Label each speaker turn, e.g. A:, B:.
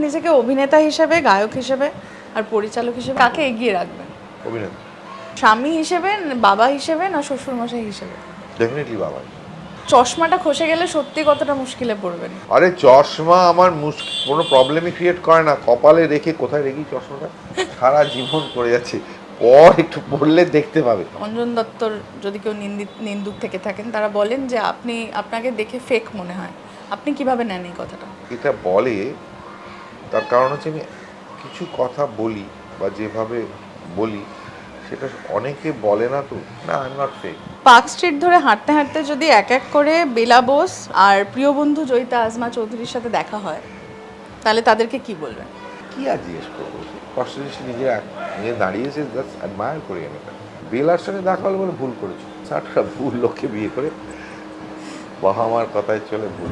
A: নিজেকে অভিনেতা হিসেবে গায়ক হিসেবে আর পরিচালক হিসেবে কাকে এগিয়ে রাখবেন?
B: অভিনেতা।
A: স্বামী হিসেবে বাবা হিসেবে না শ্বশুরমশাই হিসেবে?
B: ডেফিনেটলি বাবা।
A: চশমাটা খসে গেলে সত্যি কতটা মুশকিলে পড়বেন?
B: আরে চশমা আমার কোনো প্রবলেমই ক্রিয়েট করে না। কপালে রেখে কোথায় রেখি চশমাটা? সারা জীবন পড়ে যাচ্ছে। পর একটু পড়লে দেখতে পাবে।
A: অঞ্জন দত্তর যদি কেউ নিন্দিত নিন্দুক থেকে থাকেন তারা বলেন যে আপনি আপনাকে দেখে ফেক মনে হয়। আপনি কীভাবে নেন এই কথাটা?
B: এটা বলে তার কারণ হচ্ছে আমি কিছু কথা বলি বা যেভাবে বলি সেটা অনেকে বলে না তো। না I not fake
A: park street ধরে হাঁটতে হাঁটতে যদি এক এক করে বেলা বোস আর প্রিয় বন্ধু জয়িতা আজমা চৌধুরীর সাথে দেখা হয় তাহলে তাদেরকে কি বলবেন?
B: কি আর জিজ্ঞেস করব? কষ্ট সে নিজে নিজে দাঁড়িয়েছে জাস্ট অ্যাডমায়ার করি আমি বেলার সঙ্গে দেখা হলে বলে ভুল করেছ। সাতটা ভুল লোককে বিয়ে করে বাবা মার কথায় চলে ভুল।